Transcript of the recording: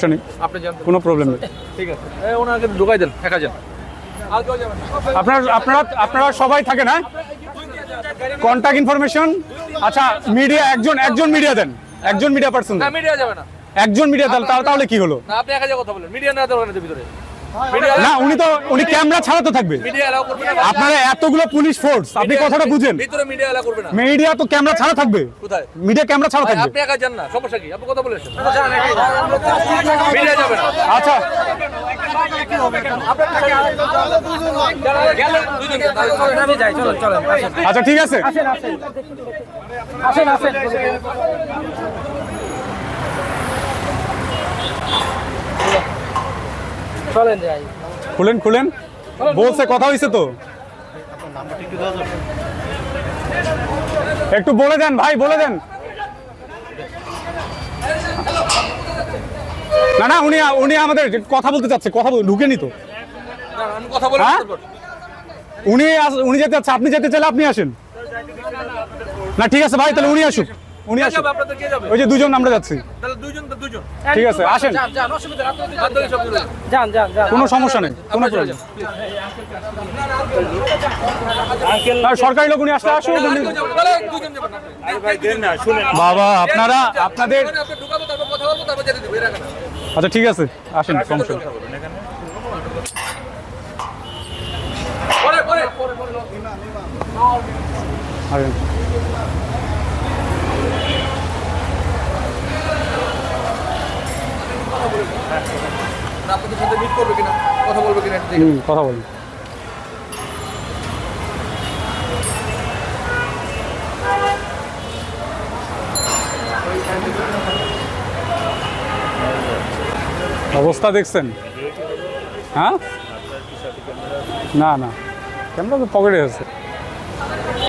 সমস্যা নেই। আপনি কোনো প্রবলেম নেই। ঠিক আছে। ওনাকে ঢুকাই দেন একা যান। না। আপনার আপনারা আপনারা সবাই থাকেন হ্যাঁ? কন্ট্যাক্ট ইনফরমেশন আচ্ছা মিডিয়া একজন একজন মিডিয়া দেন। একজন মিডিয়া পার্সন না মিডিয়া যাবে না। একজন মিডিয়া দেন তাহলে তাহলে কি হলো? না আপনি একা যা কথা বলেন। মিডিয়া না দরকার নেই ভিতরে। না উনি তো উনি ক্যামেরা ছাড়া তো থাকবে। আপনারা এতগুলো পুলিশ ফোর্স আপনি কথাটা বুঝেন। ভিতরে মিডিয়া এলাও করবে না। মিডিয়া তো ক্যামেরা ছাড়া থাকবে। কোথায়? মিডিয়া ক্যামেরা ছাড়া থাকবে। আপনি একা যান না সমস্যা কি? আপনি কথা বলেছেন। মিডিয়া যাবে না। আচ্ছা। আচ্ছা ঠিক আছে। আসেন আসেন। চলেন যাই। খুলেন খুলেন। বলছে কথা হয়েছে তো। একটু বলে দেন ভাই বলে দেন। না না উনি উনি আমাদের কথা বলতে চাচ্ছে কথা বল ঢুকেনি তো। হ্যাঁ? উনি উনি যেতে চাচ্ছে আপনি যেতে চাইলে আপনি আসেন। না ঠিক আছে ভাই তাহলে উনি আসুক। উনি কে আপনাদের কে যাবে? ওই যে দুজন আমরা যাচ্ছি। ঠিক আছে আসেন। যান যান অসুবিধা নেই, আপনি বাদ সব যান। যান যান যান। কোনো সমস্যা নেই কোনো আপনারা চলে প্রবলেম যান। আর সরকারি লোক উনি আসলে আসুক আর উনি- কেউ যাবে না, তাহলে দুইজন যাবেন আপনি। বাবা আপনারা আপনাদের আপনি ঢুকাবো, তারপর কথা বলব, তারপর যেতে দেবো, এর আচ্ছা ঠিক আছে আসেন সমস্যা নেই। পরে, পরে, পরে, পরে। আসেন না, আপনাদের সাথে meet করবে কিনা, কথা বলবে কিনা, হুম কথা বলুন। অবস্থা দেখছেন? হ্যাঁ? না না। ক্যামেরা তো পকেটে আছে।